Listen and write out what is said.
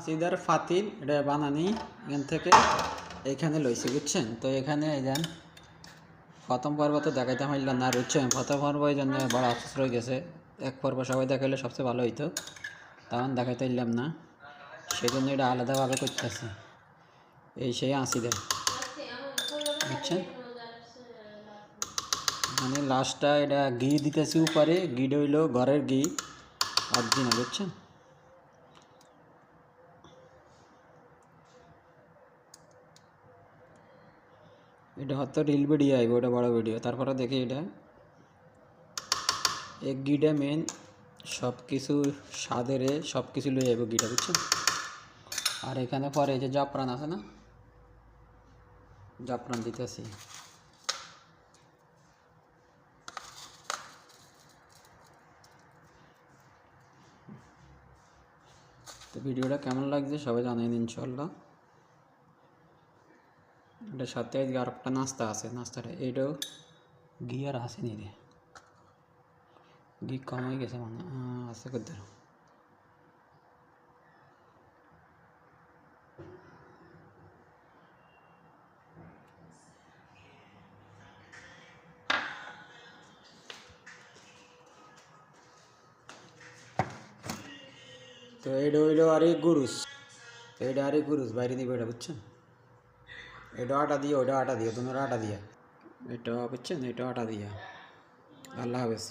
সিদার ফাতিল, এটা বানানি এখান থেকে, এখানে লইছি, বুঝছেন? তো এখানে যান প্রথম পর্ব তো দেখাইতে পারলাম না বুঝছেন? প্রথম পর্ব এই জন্য বড় আফসোস রয়ে গেছে। এক পর্ব সবাই দেখাইলে সবচেয়ে ভালো হইতো তখন দেখাইতে পারলাম না। সেই জন্য এটা আলাদাভাবে করতেছি, এই সেই আশিদের বুঝছেন? মানে লাস্টটা এটা ঘি দিতেছি উপরে ঘিটা হইল ঘরের ঘি অরিজিনাল বুঝছেন? এটা হয়তো রিল ভিডিও আইব, ওটা বড় ভিডিও তারপরে দেখি এটা। এক গিটা মেন সব কিছু স্বাদেরে সব কিছু লয়ে যাব গিটা, বুঝছেন? আর এখানে পরে যে জাফরান আছে না? জাফরান দিতেছি। তো ভিডিওটা কেমন লাগছে সবাই জানাইন ইনশাল্লাহ এটার সাথে আজকে আর একটা নাস্তা আছে নাস্তাটা এইটাও ঘি আর আসেনি রে ঘি কম হয়ে গেছে মানে আহ, আছে করতে তো এইটা হইল আরে গুরুস তো এইটা আরে গুরুস বাইরে দিবে এটা বুঝছেন এটা আটা দিয়ে ওটা আটা দিয়ে তোমার আটা দিয়া এটা বুঝছেন এটা আটা দিয়া আল্লাহ হাফেজ